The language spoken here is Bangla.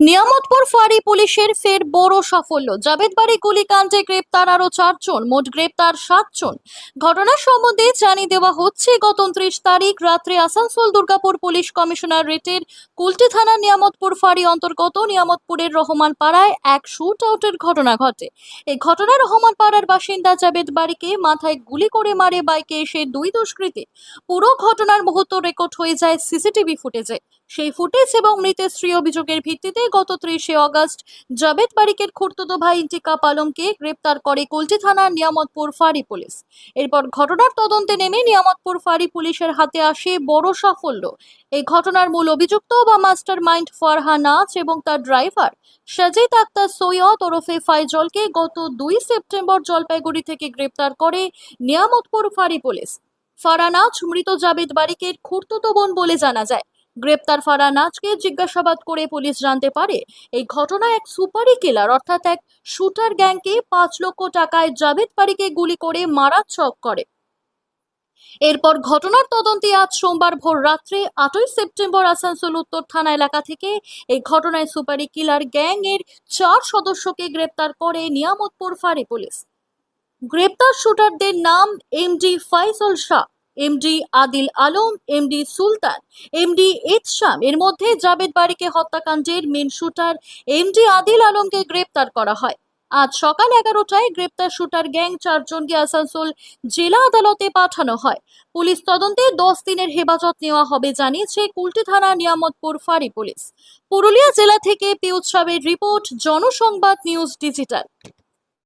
নিয়ামতপুর ফাঁড়ি পুলিশের ফের বড় সাফল্য। জাবেদবাড়ি গুলিকাণ্ডে গ্রেপ্তার আরও চারজন, মোট গ্রেপ্তার সাতজন। ঘটনা সম্বন্ধে জানিয়ে দেওয়া হচ্ছে, গত উনত্রিশ তারিখ রাত্রে আসানসোল দুর্গাপুর পুলিশ কমিশনার রেটের কুলটি থানা নিয়ামতপুর ফাঁড়ি অন্তর্গত নিয়ামতপুরের রহমান পাড়ায় এক শুট আউটের ঘটনা ঘটে। এই ঘটনা রহমান পাড়ার বাসিন্দা জাবেদ বাড়িকে মাথায় গুলি করে মারে বাইকে এসে দুই দুষ্কৃতী। পুরো ঘটনার মুহূর্ত রেকর্ড হয়ে যায় সিসিটিভি ফুটেজে। সেই ফুটেজ এবং মৃতের স্ত্রী অভিযোগের ভিত্তিতে গত ত্রিশে অগস্ট জাবেদ বারিকের খুর্তুতো ভাই ইন্টিকাপ আলমকে গ্রেপ্তার করে কুলটি থানার নিয়ামতপুর ফাঁড়ি পুলিশ। এরপর ঘটনার তদন্তে নেমে নিয়ামতপুর ফাঁড়ি পুলিশের হাতে আসে বড় সাফল্য। এই ঘটনার মূল অভিযুক্ত বা মাস্টার মাইন্ড ফারহা নাচ এবং তার ড্রাইভার সাজিদ আক্তার সৈয়দ ওরফে ফাইজলকে গত দুই সেপ্টেম্বর জলপাইগুড়ি থেকে গ্রেপ্তার করে নিয়ামতপুর ফাঁড়ি পুলিশ। ফারানাজ মৃত জাবেদ বারিকের খুর্তুতো বোন বলে জানা যায়। গ্রেপ্তার ফারানাজকে জিজ্ঞাসাবাদ করে পুলিশ জানতে পারে, এই ঘটনা এক সুপারি কিলার, অর্থাৎ এক শুটার গ্যাংকে পাঁচ লক্ষ টাকায় জাবেদ পারিকে গুলি করে মারার ছক করে। এরপর ঘটনার তদন্তে আজ সোমবার ভোর রাত্রে আটই সেপ্টেম্বর আসানসোল উত্তর থানা এলাকা থেকে এই ঘটনায় সুপারি কিলার গ্যাং এর চার সদস্যকে গ্রেপ্তার করে নিয়ামতপুর ফাঁড়ি পুলিশ। গ্রেপ্তার শুটারদের নাম MD Faizal Shah. MD Adil Alam MD Sultan MD Itsham এর মধ্যে জাবেদ বারিকে হত্যাকাণ্ডের মেন শুটার এমডি আদিল আলমকে গ্রেপ্তার করা হয়। আজ সকাল এগারোটায় গ্রেপ্তার শুটার গ্যাং চারজনকে আসানসোল জেলা আদালতে পাঠানো হয়। পুলিশ তদন্তে দশ দিনের হেফাজত নেওয়া হবে জানিয়েছে কুলটি থানা নিয়ামতপুর ফাঁড়ি পুলিশ। পুরুলিয়া জেলা থেকে পিউৎসবের রিপোর্ট, জনসংবাদ নিউজ ডিজিটাল।